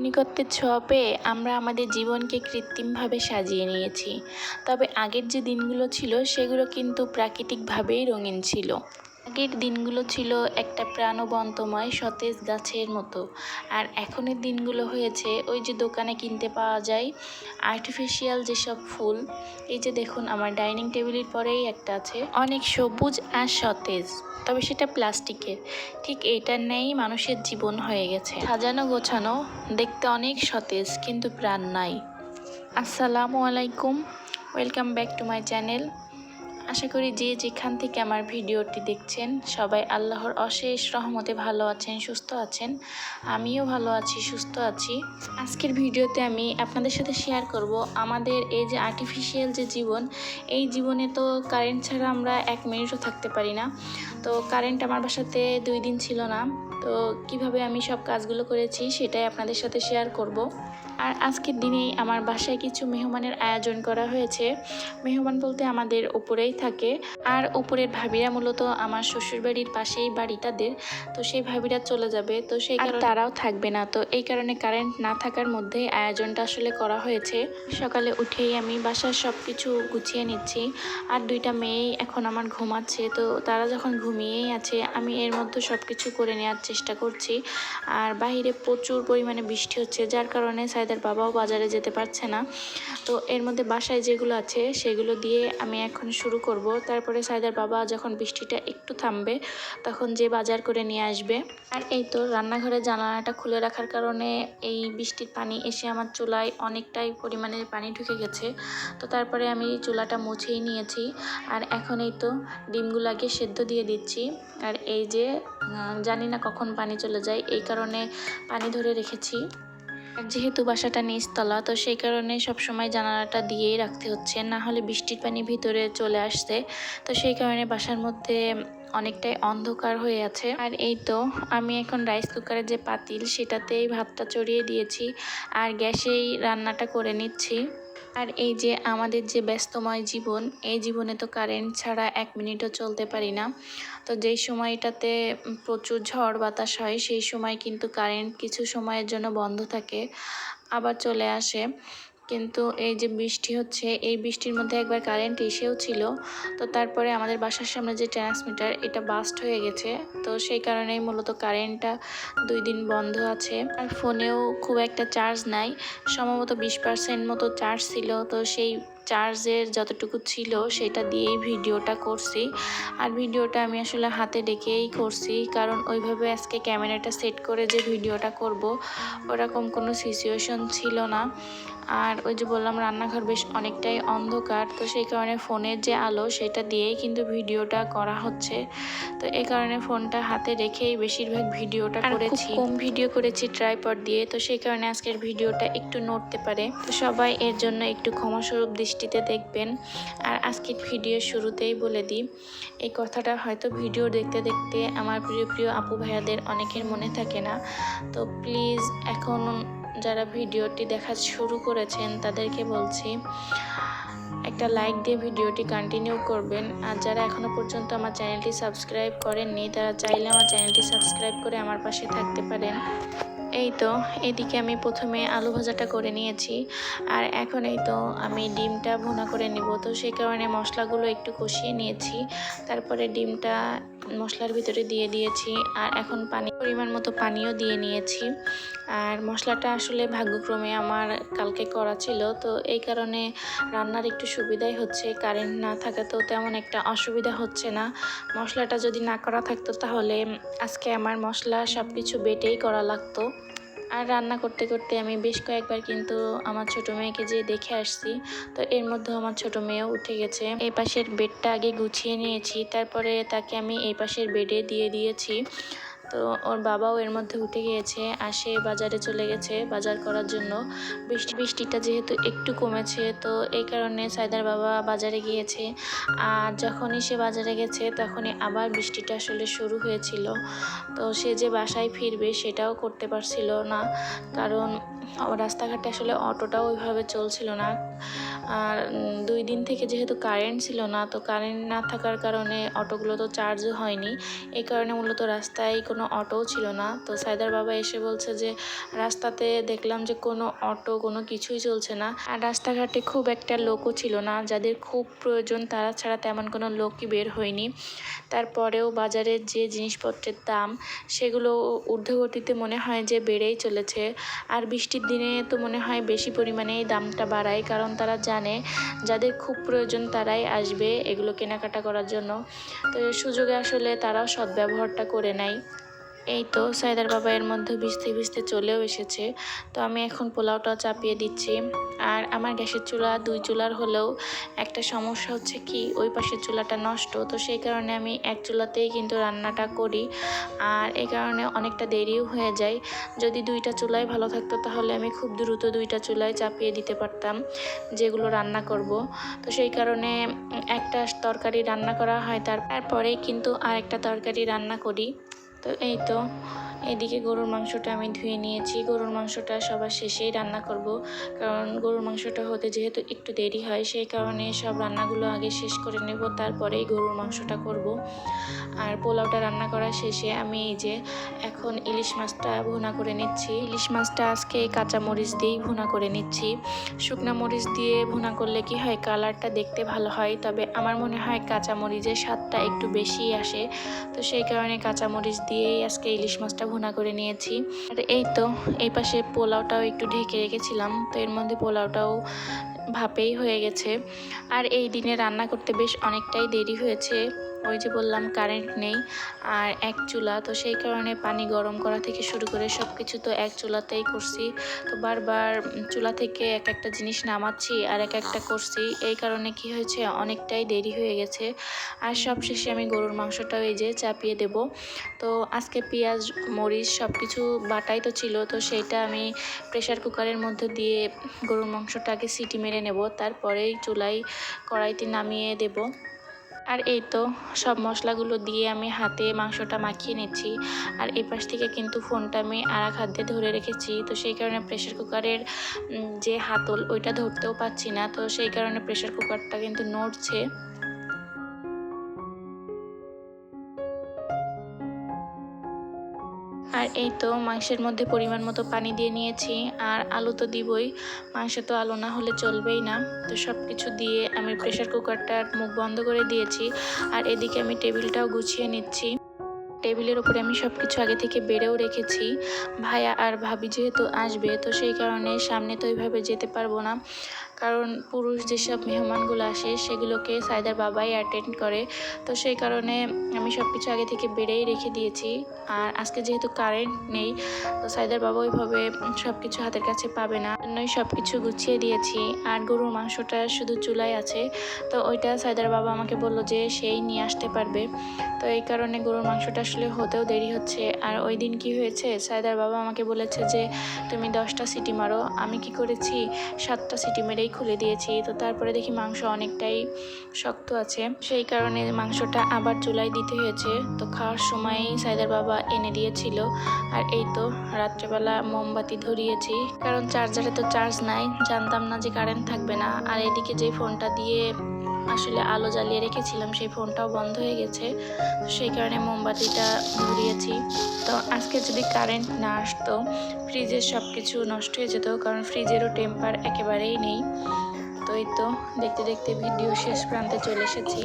আধুনিকত্বের ছোঁয়া পেয়ে আমরা আমাদের জীবনকে কৃত্রিমভাবে সাজিয়ে নিয়েছি। তবে আগের যে দিনগুলো ছিল, সেগুলো কিন্তু প্রাকৃতিকভাবেই রঙিন ছিল। আগের দিনগুলো ছিল একটা প্রাণবন্তময় সতেজ গাছের মতো। আর এখনের দিনগুলো হয়েছে ওই যে দোকানে কিনতে পাওয়া যায় আর্টিফিশিয়াল যেসব ফুল, এই যে দেখুন আমার ডাইনিং টেবিলের পরেই একটা আছে। অনেক সবুজ আর সতেজ, তবে সেটা প্লাস্টিকের। ঠিক এইটার নেই মানুষের জীবন হয়ে গেছে। সাজানো গোছানো দেখতে অনেক সতেজ কিন্তু প্রাণ নাই। আসসালামু আলাইকুম, welcome back to my channel. আশা করি যে যেখান থেকে আমার ভিডিওটি দেখছেন, সবাই আল্লাহর অশেষ রহমতে ভালো আছেন, সুস্থ আছেন। আমিও ভালো আছি, সুস্থ আছি। আজকের ভিডিওতে আমি আপনাদের সাথে শেয়ার করব আমাদের এই যে আর্টিফিশিয়াল যে জীবন, এই জীবনে তো কারেন্ট ছাড়া আমরা এক মিনিটও থাকতে পারি না। তো কারেন্ট আমার বাসাতে দুই দিন ছিল না। তো কীভাবে আমি সব কাজগুলো করেছি সেটাই আপনাদের সাথে শেয়ার করব। আর আজকের দিনেই আমার বাসায় কিছু মেহমানের আয়োজন করা হয়েছে। মেহমান বলতে আমাদের উপরেই থাকে। আর উপরের ভাবিরা মূলত আমার শ্বশুরবাড়ির পাশেই বাড়ি তাদের। তো সেই ভাবিরা চলে যাবে। তো সেই কারণে তারাও থাকবে না। তো এই কারণে কারেন্ট না থাকার মধ্যেই আয়োজনটা আসলে করা হয়েছে। সকালে উঠেই আমি বাসার সব কিছু গুছিয়ে নিচ্ছি। আর দুইটা মেয়েই এখন আমার ঘুমাচ্ছে। তো তারা যখন ঘুমিয়েই আছে আমি এর মধ্যে সব কিছু করে নেওয়ার চেষ্টা করছি। আর বাইরে প্রচুর পরিমাণে বৃষ্টি হচ্ছে যার কারণে সাইদার বাবাও বাজারে যেতে পারছে না। তো এর মধ্যে বাসায় যেগুলো আছে, সেগুলো দিয়ে আমি এখন শুরু করব। তারপরে সাইদার বাবা যখন বৃষ্টিটা একটু থামবে, তখন যে বাজার করে নিয়ে আসবে। আর এই তো রান্নাঘরের জানালাটা খুলে রাখার কারণে এই বৃষ্টির পানি এসে আমার চুলায় অনেকটাই পরিমাণে পানি ঢুকে গেছে। তো তারপরে আমি চুলাটা মুছেই নিয়েছি। আর এখন এই তো ডিমগুলো আগে সেদ্ধ দিয়ে দিচ্ছি। আর এই যে জানি না কখন পানি চলে যায়, এই কারণে পানি ধরে রেখেছি। যেহেতু বাসাটা নিচতলা তো সেই কারণে সবসময় জানালাটা দিয়েই রাখতে হচ্ছে। না হলে বৃষ্টির পানি ভিতরে চলে আসছে তো সেই কারণে বাসার মধ্যে অনেকটাই অন্ধকার হয়ে আছে। আর এই তো, আমি এখন রাইস কুকারের যে পাতিল, সেটাতেই ভাতটা চড়িয়ে দিয়েছি। আর গ্যাসেই রান্নাটা করে নিচ্ছি। আর এই যে আমাদের যে ব্যস্তময় জীবন, এই জীবনে তো কারেন্ট ছাড়া এক মিনিটও চলতে পারি না। তো যেই সময়টাতে প্রচুর ঝড় বাতাস হয়, সেই সময় কিন্তু কারেন্ট কিছু সময়ের জন্য বন্ধ থাকে, আবার চলে আসে। কিন্তু এই যে বৃষ্টি হচ্ছে, এই বৃষ্টির মধ্যে একবার কারেন্ট এসেও ছিল। তো তারপরে আমাদের বাসার সামনে যে ট্রান্সমিটার এটা বাস্ট হয়ে গেছে। তো সেই কারণেই মূলত কারেন্টটা দুই দিন বন্ধ আছে। আর ফোনেও খুব একটা চার্জ নাই। সম্ভবত বিশ পার্সেন্ট মতো চার্জ ছিল। তো সেই চার্জের যতটুকু ছিল সেটা দিয়েই ভিডিওটা করছি। আর ভিডিওটা আমি আসলে হাতে ডেকেই করছি কারণ ওইভাবে আজকে ক্যামেরাটা সেট করে যে ভিডিওটা করব ওরকম কোনো সিচুয়েশন ছিল না। আর ওই যে বললাম রান্নাঘর বেশ অনেকটাই অন্ধকার তো সেই কারণে ফোনের যে আলো সেটা দিয়েই কিন্তু ভিডিওটা করা হচ্ছে। তো এই কারণে ফোনটা হাতে রেখেই বেশিরভাগ ভিডিওটা করেছি। কম ভিডিও করেছি ট্রাইপড দিয়ে তো সেই কারণে আজকের ভিডিওটা একটু নড়তে পারে। তো সবাই এর জন্য একটু ক্ষমাস্বরূপ দৃষ্টিতে দেখবেন। আর আজকের ভিডিও শুরুতেই বলে দিই, এই কথাটা হয়তো ভিডিও দেখতে দেখতে আমার প্রিয় প্রিয় আপু ভাইয়াদের অনেকের মনে থাকে না। তো প্লিজ এখন যারা ভিডিওটি দেখা শুরু করেছেন, তাদেরকে বলছি, একটা লাইক দিয়ে ভিডিওটি কন্টিনিউ করবেন। আর যারা এখনও পর্যন্ত আমার চ্যানেলটি সাবস্ক্রাইব করেননি, তারা চাইলে আমার চ্যানেলটি সাবস্ক্রাইব করে আমার পাশে থাকতে পারেন। এই তো, এদিকে আমি প্রথমে আলু ভাজাটা করে নিয়েছি, আর এখন এই তো আমি ডিমটা ভুনা করে নিব। তো সেই কারণে মশলাগুলো একটু কষিয়ে নিয়েছি, তারপরে ডিমটা মশলার ভিতরে দিয়ে দিয়েছি আর এখন পানি পরিমাণ মতো পানিও দিয়ে নিয়েছি। আর মশলাটা আসলে ভাগ্যক্রমে আমার কালকে করা ছিল। তো এই কারণে রান্নার একটু সুবিধাই হচ্ছে। কারেন্ট না থাকাতেও তেমন একটা অসুবিধা হচ্ছে না। মশলাটা যদি না করা থাকতো তাহলে আজকে আমার মশলা সব কিছু বেটেই করা লাগতো। আর রান্না করতে করতে আমি বেশ কয়েকবার কিন্তু আমার ছোট মেয়েকে যে দেখে আসছি। তো এর মধ্যে আমার ছোট মেয়েও উঠে গেছে। এই পাশের বেডটা আগে গুছিয়ে নিয়েছি, তারপরে তাকে আমি এই পাশের বেডে দিয়ে দিয়েছি। তো ওর বাবাও এর মধ্যে উঠে গিয়েছে, আর সে বাজারে চলে গেছে বাজার করার জন্য। বৃষ্টি, বৃষ্টিটা যেহেতু একটু কমেছে, তো এই কারণে সাইদার বাবা বাজারে গিয়েছে। আর যখনই সে বাজারে গেছে, তখনই আবার বৃষ্টিটা আসলে শুরু হয়েছিল। তো সে যে বাসায় ফিরবে সেটাও করতে পারছিল না। কারণ রাস্তাঘাটে আসলে অটোটাও ওইভাবে চলছিল না। আর দুই দিন থেকে যেহেতু কারেন্ট ছিল না, তো কারেন্ট না থাকার কারণে অটোগুলো তো চার্জও হয়নি। এই কারণে মূলত রাস্তায় কোনো অটোও ছিল না। তো সাইদার বাবা এসে বলছে যে, রাস্তাতে দেখলাম যে কোনো অটো, কোনো কিছুই চলছে না। আর রাস্তাঘাটে খুব একটা লোকও ছিল না। যাদের খুব প্রয়োজন তারা ছাড়া তেমন কোনো লোকই বের হয়নি। তারপরেও বাজারের যে জিনিসপত্রের দাম, সেগুলো ঊর্ধ্বগতিতে মনে হয় যে বেড়েই চলেছে। আর বৃষ্টির দিনে তো মনে হয় বেশি পরিমাণেই দামটা বাড়ায়, কারণ তারা জানে যাদের খুব প্রয়োজন তারাই আসবে এগুলো কেনাকাটা করার জন্য। তো এই সুযোগে আসলে তারাও সদ্ব্যবহারটা করে নেয়। এই তো সাইদার বাবা এর মধ্যে ভিজতে ভিজতে চলেও এসেছে। তো আমি এখন পোলাওটা চাপিয়ে দিচ্ছি। আর আমার গ্যাসের চুলা দুই চুলার হলেও একটা সমস্যা হচ্ছে কি, ওই পাশের চুলাটা নষ্ট। তো সেই কারণে আমি এক চুলাতেই কিন্তু রান্নাটা করি। আর এই কারণে অনেকটা দেরিও হয়ে যায়। যদি দুইটা চুলাই ভালো থাকতো তাহলে আমি খুব দ্রুত দুইটা চুলায় চাপিয়ে দিতে পারতাম, যেগুলো রান্না করব। তো সেই কারণে একটা তরকারি রান্না করা হয় তার তারপরেই কিন্তু আরেকটা তরকারি রান্না করি। তো এই তো এদিকে গরুর মাংসটা আমি ধুয়ে নিয়েছি। গরুর মাংসটা সবার শেষেই রান্না করব। কারণ গরুর মাংসটা হতে যেহেতু একটু দেরি হয়, সেই কারণে সব রান্নাগুলো আগে শেষ করে নেব, তারপরেই গরুর মাংসটা করব। আর পোলাওটা রান্না করা শেষে আমি এই যে এখন ইলিশ মাছটা ভুনা করে নিচ্ছি। ইলিশ মাছটা আজকে কাঁচা মরিচ দিয়েই ভুনা করে নিচ্ছি। শুকনা মরিচ দিয়ে ভুনা করলে কি হয়, কালারটা দেখতে ভালো হয়, তবে আমার মনে হয় কাঁচা মরিচের স্বাদটা একটু বেশি আসে। তো সেই কারণে কাঁচা মরিচ দিয়েই আজকে ইলিশ মাছটা ভুনা করে নিয়েছি। আর এই তো, এই পাশে পোলাওটাও একটু ঢেকে রেখেছিলাম। তো এর মধ্যে পোলাওটাও ভাপেই হয়ে গেছে। আর এই দিনে রান্না করতে বেশ অনেকটাই দেরি হয়েছে। ওই যে বললাম কারেন্ট নেই। আর এক চুলা, তো সেই কারণে পানি গরম করা থেকে শুরু করে সব কিছু তো এক চুলাতেই করছি। তো বারবার চুলা থেকে এক একটা জিনিস নামাচ্ছি আর এক একটা করছি। এই কারণে কি হয়েছে, অনেকটাই দেরি হয়ে গেছে। আর সব শেষে আমি গরুর মাংসটাও এই যে চাপিয়ে দেব। তো আজকে পেঁয়াজ, মরিচ সব কিছু বাটাই তো ছিল, তো সেইটা আমি প্রেসার কুকারের মধ্যে দিয়ে গরুর মাংসটাকে সিটি মেরে নেব, তারপরেই চুলাই কড়াইতে নামিয়ে দেব। আর এই তো সব মশলাগুলো দিয়ে আমি হাতে মাংসটা মাখিয়ে নিচ্ছি। আর এই পাশ থেকে কিন্তু ফোনটা আমি আর এক হাত দিয়ে ধরে রেখেছি। তো সেই কারণে প্রেশার কুকারের যে হাতল, ওইটা ধরতেও পাচ্ছি না। তো সেই কারণে প্রেশার কুকারটা কিন্তু নড়ছে। আর এই তো মাংসের মধ্যে পরিমাণ মতো পানি দিয়ে নিয়েছি। আর আলু তো দিবই, মাংসে তো আলু না হলে চলবেই না। তো সব কিছু দিয়ে আমি প্রেশার কুকারটার মুখ বন্ধ করে দিয়েছি। আর এদিকে আমি টেবিলটাও গুছিয়ে নিচ্ছি। টেবিলের উপরে আমি সব কিছু আগে থেকে বেড়েও রেখেছি। ভাইয়া আর ভাবি যেহেতু আসবে, তো সেই কারণে সামনে তো ওইভাবে যেতে পারব না। কারণ পুরুষ যেসব মেহমানগুলো আসে, সেগুলোকে সাইদার বাবাই অ্যাটেন্ড করে। তো সেই কারণে আমি সব কিছু আগে থেকে বেড়েই রেখে দিয়েছি। আর আজকে যেহেতু কারেন্ট নেই, তো সাইদার বাবা ওইভাবে সব কিছু হাতের কাছে পাবে না। জন্যই সব কিছু গুছিয়ে দিয়েছি। আর গরুর মাংসটা শুধু চুলায় আছে। তো ওইটা সাইদার বাবা আমাকে বলল যে সেই নিয়ে আসতে পারবে। তো এই কারণে গরুর মাংসটা আসলে হতেও দেরি হচ্ছে। আর ওই দিন কি হয়েছে? সাইদার বাবা আমাকে বলেছে যে, তুমি দশটা সিটি মারো। আমি কি করেছি? সাতটা সিটি মেরেই খুলে দিয়েছি। তো তারপরে দেখি মাংস অনেকটাই শক্ত আছে। সেই কারণে মাংসটা আবার চুলায় দিতে হয়েছে। তো খাওয়ার সময়ই সাইদার বাবা এনে দিয়েছিল। আর এই তো রাত্রেবেলা মোমবাতি ধরিয়েছি। কারণ চার্জারে তো চার্জ নাই, জানতাম না যে কারেন্ট থাকবে না। আর এদিকে যে ফোনটা দিয়ে আসলে আলো জ্বালিয়ে রেখেছিলাম, সেই ফোনটাও বন্ধ হয়ে গেছে। সেই কারণে মোমবাতিটা ধরিয়েছি। তো আজকে যদি কারেন্ট না আসতো ফ্রিজের সব কিছু নষ্ট হয়ে যেত, কারণ ফ্রিজেরও টেম্পার একেবারেই নেই। তো এই তো দেখতে দেখতে ভিডিও শেষ প্রান্তে চলে এসেছি।